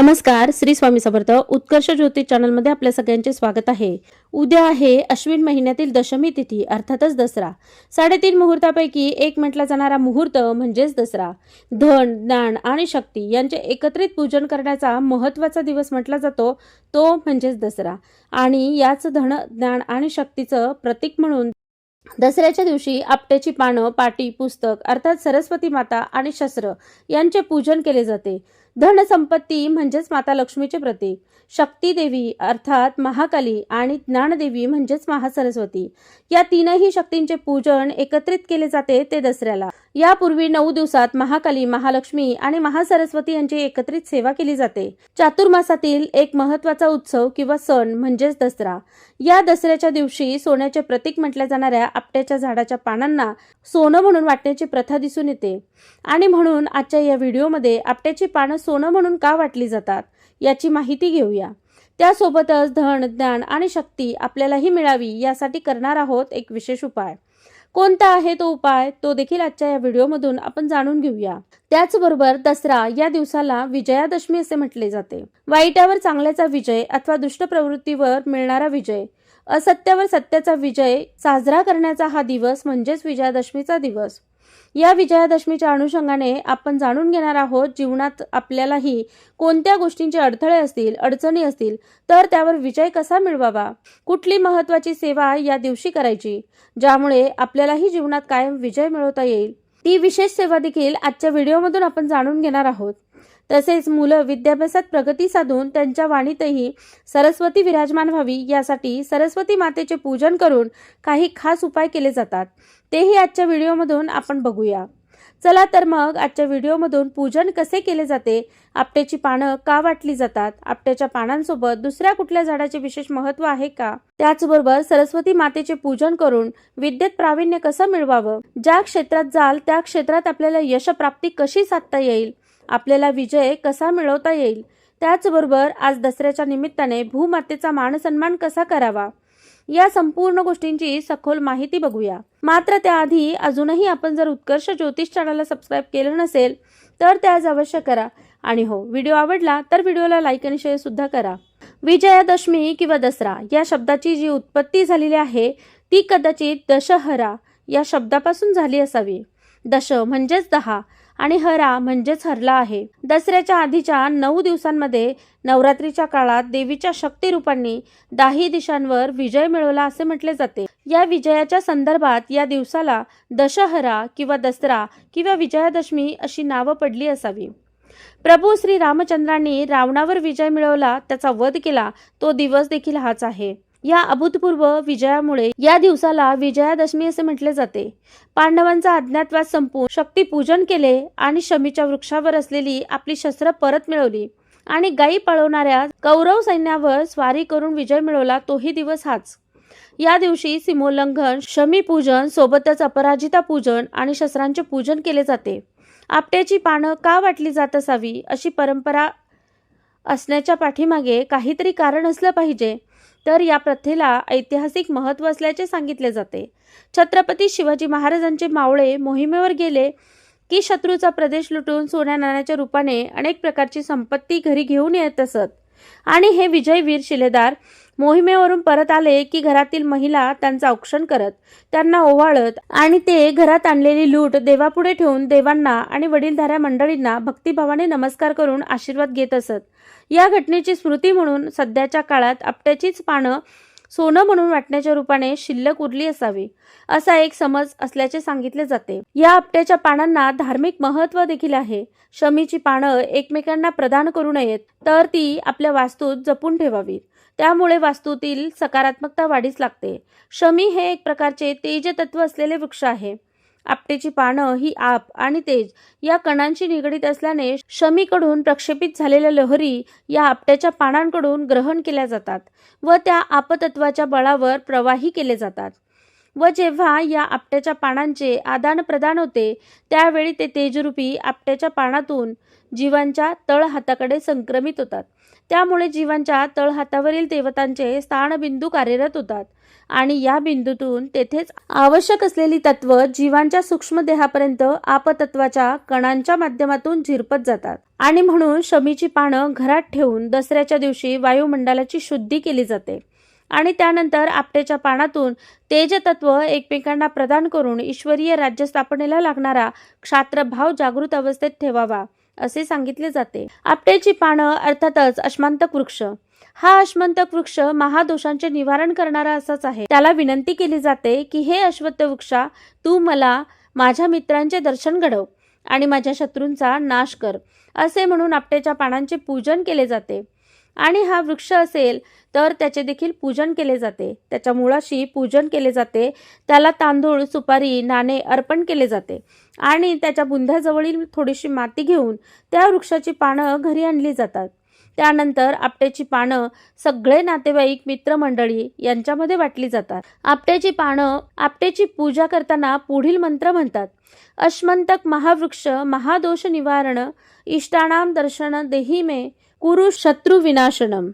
नमस्कार श्री स्वामी समर्थ. उत्कर्ष ज्योतिष चॅनलमध्ये आपल्या सगळ्यांचे स्वागत आहे. उद्या आहे अश्विन महिन्यातील दशमी तिथी अर्थातच दसरा. साडेतीन मुहूर्तापैकी एक म्हटला जाणारा मुहूर्त म्हणजेच दसरा. धन ज्ञान आणि शक्ती यांचे एकत्रित पूजन करण्याचा महत्त्वाचा दिवस म्हटला जातो तो म्हणजेच दसरा. आणि याच धन ज्ञान आणि शक्तीचं प्रतीक म्हणून दसऱ्याच्या दिवशी आपट्याची पानं पाटी पुस्तक अर्थात सरस्वती माता आणि शस्त्र यांचे पूजन केले जाते. धनसंपत्ती म्हणजेच माता लक्ष्मीचे प्रतीक. शक्ती देवी अर्थात महाकाली आणि ज्ञानदेवी म्हणजेच महासरस्वती. या तीनही शक्तींचे पूजन एकत्रित केले जाते ते दसऱ्याला. यापूर्वी नऊ दिवसात महाकाली महालक्ष्मी आणि महासरस्वती यांची एकत्रित सेवा केली जाते. चातुर्मासातील एक महत्त्वाचा उत्सव किंवा सण म्हणजेच दसरा. या दसऱ्याच्या दिवशी सोन्याचे प्रतीक म्हटल्या जाणाऱ्या आपट्याच्या झाडाच्या पानांना सोनं म्हणून वाटण्याची प्रथा दिसून येते. आणि म्हणून आजच्या या व्हिडिओमध्ये आपट्याची पानं सोनं म्हणून का वाटली जातात याची माहिती घेऊया. त्यासोबतच धन ज्ञान आणि शक्ती आपल्यालाही मिळावी यासाठी करणार आहोत एक विशेष उपाय. कोणता आहे तो उपाय? तो देखील आजच्या या व्हिडिओमधून आपण जाणून घेऊया. त्याचबरोबर दसरा या दिवसाला विजयादशमी असे म्हटले जाते. वाईटावर चांगल्याचा विजय अथवा दुष्ट प्रवृत्तीवर मिळणारा विजय असत्यावर सत्याचा विजय साजरा करण्याचा हा दिवस म्हणजेच विजयादशमीचा दिवस. या विजयादशमीच्या अनुषंगाने आपण जाणून घेणार आहोत जीवनात आपल्यालाही कोणत्या गोष्टींचे अडथळे असतील अडचणी असतील तर त्यावर विजय कसा मिळवावा? कुठली महत्वाची सेवा या दिवशी करायची? ज्यामुळे आपल्यालाही जीवनात कायम विजय मिळवता येईल. ती विशेष सेवा देखील आजच्या व्हिडिओमधून आपण जाणून घेणार आहोत. तसेच मुलं विद्याभ्यासात प्रगती साधून त्यांच्या वाणीतही सरस्वती विराजमान व्हावी यासाठी सरस्वती मातेचे पूजन करून काही खास उपाय केले जातात. तेही आजच्या व्हिडिओमधून आपण बघूया. चला तर मग आजच्या व्हिडिओमधून पूजन कसे केले जाते आपट्याची पानं का वाटली जातात आपट्याच्या पानांसोबत दुसऱ्या कुठल्या झाडाचे विशेष महत्त्व आहे का? त्याचबरोबर सरस्वती मातेचे पूजन करून विद्येत प्रावीण्य कसं मिळवावं? ज्या क्षेत्रात जाल त्या क्षेत्रात आपल्याला यशप्राप्ती कशी साधता येईल? आपल्याला विजय कसा मिळवता येईल? त्याचबरोबर आज दसऱ्याच्या निमित्ताने भूमातेचा मानसन्मान कसा करावा? या संपूर्ण गोष्टींची सखोल माहिती बघूया. मात्र त्याआधी अजूनही आपण जर उत्कर्ष ज्योतिष चॅनलला सबस्क्राईब केलं नसेल तर ते आज अवश्य करा. आणि हो व्हिडिओ आवडला तर व्हिडिओला लाईक आणि शेअर सुद्धा करा. विजयादशमी किंवा दसरा या शब्दाची जी उत्पत्ती झालेली आहे ती कदाचित दशहरा या शब्दापासून झाली असावी. दश म्हणजेच दहा आणि हरा म्हणजेच हरला आहे. दसऱ्याच्या आधीच्या नऊ दिवसांमध्ये नवरात्रीच्या काळात देवीच्या शक्ती रूपांनी दाही दिशांवर विजय मिळवला असे म्हटले जाते. या विजयाच्या संदर्भात या दिवसाला दशहरा किंवा दसरा किंवा विजयादशमी अशी नावं पडली असावी. प्रभू श्री रामचंद्रांनी रावणावर विजय मिळवला त्याचा वध केला तो दिवस देखील हाच आहे. या अभूतपूर्व विजयामुळे या दिवसाला विजयादशमी असे म्हटले जाते. पांडवांचा अज्ञातवास संपून शक्तीपूजन केले आणि शमीच्या वृक्षावर असलेली आपली शस्त्र परत मिळवली. आणि गायी पळवणाऱ्या कौरव सैन्यावर स्वारी करून विजय मिळवला तोही दिवस हाच. या दिवशी सीमोल्लंघन शमी पूजन सोबतच अपराजिता पूजन आणि शस्त्रांचे पूजन केले जाते. आपट्याची पानं का वाटली जात असावी अशी परंपरा असण्याच्या पाठीमागे काहीतरी कारण असलं पाहिजे. तर या प्रथेला ऐतिहासिक महत्त्व असल्याचे सांगितले जाते. छत्रपती शिवाजी महाराजांचे मावळे मोहिमेवर गेले की शत्रूचा प्रदेश लुटून सोन्या नाण्याच्या रूपाने अनेक प्रकारची संपत्ती घरी घेऊन येत असत. आणि हे विजयवीर शिलेदार मोहिमेवरून परत आले की घरातील महिला त्यांचं औक्षण करत त्यांना ओवाळत आणि ते घरात आणलेली लूट देवापुढे ठेवून देवांना आणि वडीलधाऱ्या मंडळींना भक्तिभावाने नमस्कार करून आशीर्वाद घेत असत. या घटनेची स्मृती म्हणून सध्याच्या काळात आपट्याचीच पानं सोनं म्हणून वाटण्याच्या रूपाने शिल्लक उरली असावी असा एक समज असल्याचे सांगितले जाते. या आपट्याच्या पानांना धार्मिक महत्त्व देखील आहे. शमीची पानं एकमेकांना प्रदान करू नयेत तर ती आपल्या वास्तूत जपून ठेवावीत. त्यामुळे वास्तूतील सकारात्मकता वाढीस लागते. शमी हे एक प्रकारचे तेज तत्व असलेले वृक्ष आहे. आपटेची पानं ही आप आणि तेज या कणांशी निगडीत असल्याने शमीकडून प्रक्षेपित झालेल्या लहरी या आपट्याच्या पानांकडून ग्रहण केल्या जातात व त्या आपतत्वाच्या बळावर प्रवाही केले जातात. व जेव्हा या आपट्याच्या पानांचे आदान प्रदान होते त्यावेळी ते तेजरूपी आपट्याच्या पानातून जीवांच्या तळहाताकडे संक्रमित होतात. त्यामुळे जीवांच्या तळहातावरील देवतांचे स्थानबिंदू कार्यरत होतात. आणि या बिंदूतून तेथेच आवश्यक असलेली तत्व जीवांच्या सूक्ष्म देहापर्यंत आपतत्वाच्या कणांच्या माध्यमातून झिरपत जातात. आणि म्हणून शमीची पानं घरात ठेवून दसऱ्याच्या दिवशी वायुमंडलाची शुद्धी केली जाते. आणि त्यानंतर आपट्याच्या पानातून तेजतत्व एकमेकांना प्रदान करून ईश्वरीय राज्य स्थापनेला लागणारा क्षात्रभाव जागृत अवस्थेत ठेवावा. असे सांगितले जाते. आपट्याची पानं अर्थातच अश्मांतक वृक्ष. हा अश्मंतक वृक्ष महादोषांचे निवारण करणारा असाच आहे. त्याला विनंती केली जाते की हे अश्वत्थ वृक्षा तू मला माझ्या मित्रांचे दर्शन घडव आणि माझ्या शत्रूंचा नाश कर. असे म्हणून आपट्याच्या पानांचे पूजन केले जाते. आणि हा वृक्ष असेल तर त्याचे देखील पूजन केले जाते. त्याच्या मुळाशी पूजन केले जाते. त्याला तांदूळ सुपारी नाणे अर्पण केले जाते. आणि त्याच्या बुंध्याजवळील थोडीशी माती घेऊन त्या वृक्षाची पानं घरी आणली जातात. त्यानंतर आपट्याची पानं सगळे नातेवाईक मित्रमंडळी यांच्यामध्ये वाटली जातात. आपट्याची पानं आपट्याची पूजा करताना पुढील मंत्र म्हणतात. अश्मंतक महावृक्ष महादोष निवारण इष्टानाम दर्शन देही मे कुरु शत्रू विनाशनम.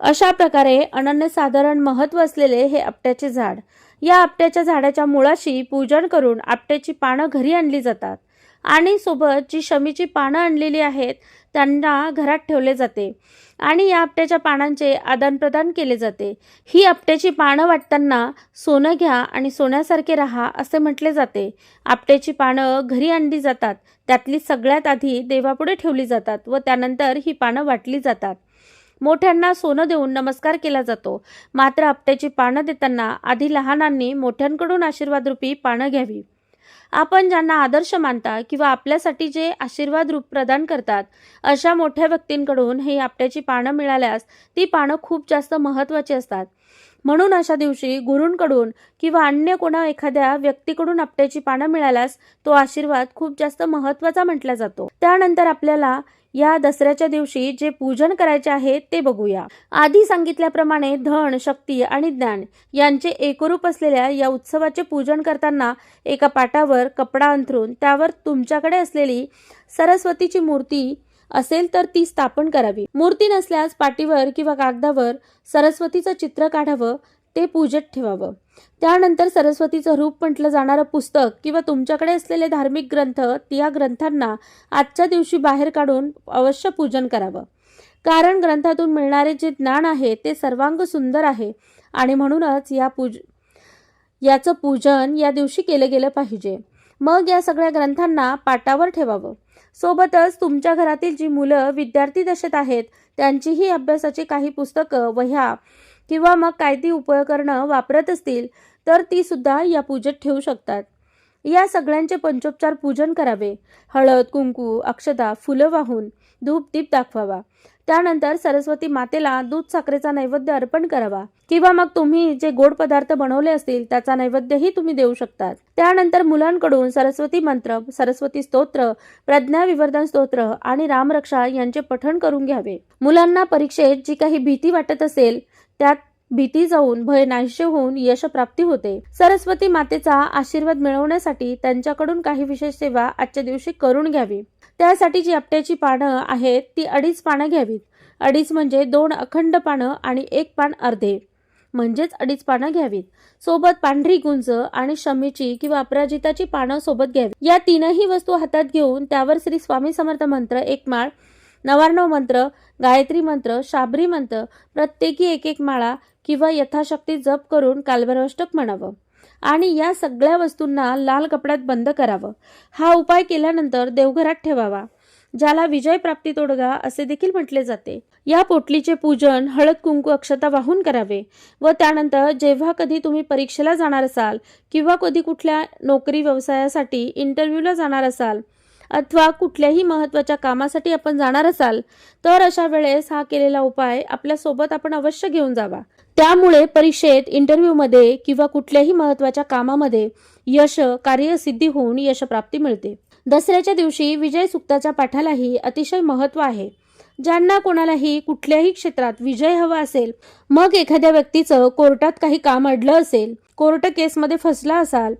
अशा प्रकारे अनन्यसाधारण महत्त्व असलेले हे आपट्याचे झाड. या आपट्याच्या झाडाच्या मुळाशी पूजन करून आपट्याची पानं घरी आणली जातात. आणि सोबत जी शमीची पानं आणलेली आहेत त्यांना घरात ठेवले जाते. आणि या आपट्याच्या पानांचे आदानप्रदान केले जाते. ही आपट्याची पानं वाटताना सोनं घ्या आणि सोन्यासारखे राहा असे म्हटले जाते. आपट्याची पानं घरी आणली जातात. त्यातली सगळ्यात आधी देवापुढे ठेवली जातात व त्यानंतर ही पानं वाटली जातात. मोठ्यांना सोनं देऊन नमस्कार केला जातो. मात्र आपट्याची पानं देताना आधी लहानांनी मोठ्यांकडून आशीर्वादरूपी पानं घ्यावी. आपण ज्यांना आदर्श मानता किंवा आपल्यासाठी जे आशीर्वाद रूप प्रदान करतात अशा मोठ्या व्यक्तींकडून हे आपट्याची पानं मिळाल्यास ती पानं खूप जास्त महत्त्वाची असतात. म्हणून अशा दिवशी गुरूंकडून किंवा अन्य कोणा एखाद्या व्यक्तीकडून आपट्याची पानं मिळाल्यास तो आशीर्वाद खूप जास्त महत्त्वाचा म्हटला जातो. त्यानंतर आपल्याला या दसऱ्याच्या दिवशी जे पूजन करायचे आहे ते बघूया. आधी सांगितल्याप्रमाणे धन शक्ती आणि ज्ञान यांचे एकरूप असलेल्या या उत्सवाचे पूजन करताना एका पाटावर कपडा अंथरून त्यावर तुमच्याकडे असलेली सरस्वतीची मूर्ती असेल तर ती स्थापन करावी. मूर्ती नसल्यास पाटीवर किंवा कागदावर सरस्वतीचं चित्र काढावं ते पूजेत ठेवावं. त्यानंतर सरस्वतीचं रूप म्हटलं जाणारं पुस्तक किंवा तुमच्याकडे असलेले धार्मिक ग्रंथ या ग्रंथांना आजच्या दिवशी बाहेर काढून अवश्य पूजन करावं. कारण ग्रंथातून मिळणारे जे ज्ञान आहे ते सर्वांग सुंदर आहे आणि म्हणूनच या पूज याचं पूजन या दिवशी केलं गेलं पाहिजे. मग या सगळ्या ग्रंथांना पाटावर ठेवावं. सोबतच तुमच्या घरातील जी मुलं विद्यार्थी दशेत आहेत त्यांचीही अभ्यासाची काही पुस्तकं वह्या किंवा मग काय ती उपकरणं वापरत असतील तर ती सुद्धा या पूजेत ठेवू शकतात. या सगळ्यांचे पंचोपचार पूजन करावे. हळद कुंकू अक्षदा फुलं वाहून धूप दीप दाखवावा. त्यानंतर सरस्वती मातेला दूध साखरेचा नैवेद्य अर्पण करावा. किंवा मग तुम्ही जे गोड पदार्थ बनवले असतील त्याचा नैवेद्यही तुम्ही देऊ शकतात. त्यानंतर मुलांकडून सरस्वती मंत्र सरस्वती स्तोत्र प्रज्ञा विवर्धन स्तोत्र आणि रामरक्षा यांचे पठण करून घ्यावे. मुलांना परीक्षेत जी काही भीती वाटत असेल त्यात भीती जाऊन भय नाहीशे होऊन यशप्राप्ती होते. सरस्वती मातेचा आशीर्वाद मिळवण्यासाठी त्यांच्याकडून काही विशेष सेवा आजच्या दिवशी करून घ्यावी. त्यासाठी जी आपट्याची पानं आहेत ती अडीच पानं घ्यावीत. अडीच म्हणजे दोन अखंड पानं आणि एक पान अर्धे. म्हणजेच अडीच पानं घ्यावीत. सोबत पांढरी गुंज आणि शमीची किंवा अपराजिताची पानं सोबत घ्यावी. या तीनही वस्तू हातात घेऊन त्यावर श्री स्वामी समर्थ मंत्र एक माळ नवार्णव मंत्र गायत्री मंत्र शाबरी मंत्र प्रत्येकी एक एक माळा किंवा यथाशक्ती जप करून कालभैरवाष्टक म्हणावं. आणि या सगळ्या वस्तूंना लाल कपड्यात बंद करावं. हा उपाय केल्यानंतर देवघरात ठेवावा. ज्याला विजय प्राप्ती तोडगा असे देखील म्हटले जाते. या पोटलीचे पूजन हळद कुंकू अक्षता वाहून करावे व त्यानंतर जेव्हा कधी तुम्ही परीक्षेला जाणार असाल किंवा कधी कुठल्या नोकरी व्यवसायासाठी इंटरव्ह्यूला जाणार असाल अथवा कुठल्याही महत्त्वाच्या कामासाठी आपण जाणार असाल तर अशा वेळेस हा केलेला उपाय आपल्यासोबत आपण अवश्य घेऊन जावा. त्यामुळे परीक्षेत इंटरव्ह्यूमध्ये किंवा कुठल्याही महत्त्वाच्या कामामध्ये यश कार्यसिद्धी होऊन यशप्राप्ती मिळते. दसऱ्याच्या दिवशी विजय सुक्ताच्या पाठालाही अतिशय महत्त्व आहे. ज्यांना कोणालाही कुठल्याही क्षेत्रात विजय हवा असेल मग एखाद्या व्यक्तीचं कोर्टात काही काम अडलं असेल कोर्ट केसमध्ये फसला असाल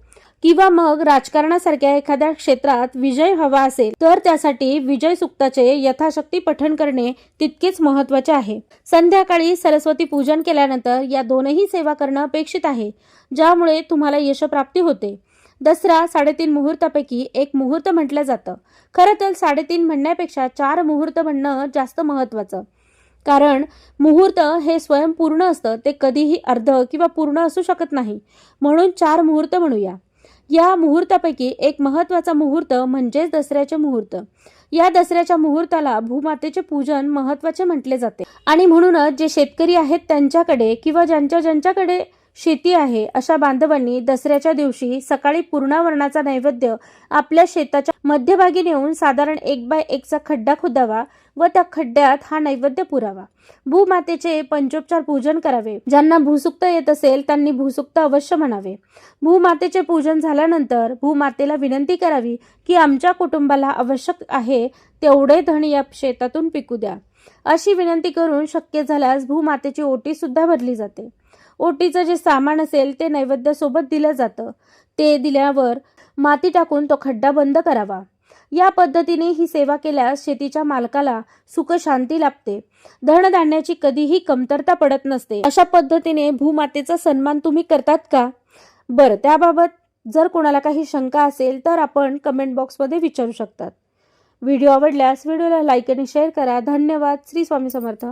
किंवा मग राजकारणासारख्या एखाद्या क्षेत्रात विजय हवा असेल तर त्यासाठी विजय सुक्ताचे यथाशक्ती पठण करणे तितकेच महत्त्वाचे आहे. संध्याकाळी सरस्वती पूजन केल्यानंतर या दोनही सेवा करणं अपेक्षित आहे ज्यामुळे तुम्हाला यशप्राप्ती होते. दसरा साडेतीन मुहूर्तापैकी एक मुहूर्त म्हटलं जातं. खरं तर साडेतीन म्हणण्यापेक्षा चार मुहूर्त म्हणणं जास्त महत्वाचं कारण मुहूर्त हे स्वयंपूर्ण असतं ते कधीही अर्ध किंवा पूर्ण असू शकत नाही. म्हणून चार मुहूर्त म्हणूया. या मुहूर्तापैकी एक महत्त्वाचा मुहूर्त म्हणजेच दसऱ्याचे मुहूर्त. या दसऱ्याच्या मुहूर्ताला भूमातेचे पूजन महत्त्वाचे म्हटले जाते. आणि म्हणूनच जे शेतकरी आहेत त्यांच्याकडे किंवा ज्यांच्या ज्यांच्याकडे शेती आहे अशा बांधवांनी दसऱ्याच्या दिवशी सकाळी पूर्णावरणाचा नैवेद्य आपल्या शेताच्या मध्यभागी नेऊन साधारण एक बाय एकचा खड्डा खोदावा व त्या खड्ड्यात हा नैवेद्य पुरावा. भूमातेचे पंचोपचार पूजन करावे. ज्यांना भूसुक्त येत असेल त्यांनी भूसुक्त अवश्य म्हणावे. भूमातेचे पूजन झाल्यानंतर भूमातेला विनंती करावी की आमच्या कुटुंबाला आवश्यक आहे तेवढे धन या शेतातून पिकू द्या. अशी विनंती करून शक्य झाल्यास भूमातेची ओटी सुद्धा भरली जाते. ओटीचं जे सामान असेल ते नैवेद्यासोबत दिलं जातं. ते दिल्यावर माती टाकून तो खड्डा बंद करावा. या पद्धतीने ही सेवा केल्यास शेतीच्या मालकाला सुख शांती लाभते. धनधान्याची कधीही कमतरता पडत नसते. अशा पद्धतीने भूमातेचा सन्मान तुम्ही करतात का? बरं त्याबाबत जर कोणाला काही शंका असेल तर आपण कमेंट बॉक्समध्ये विचारू शकतात. व्हिडिओ आवडल्यास व्हिडिओला लाईक आणि शेअर करा. धन्यवाद. श्री स्वामी समर्थ.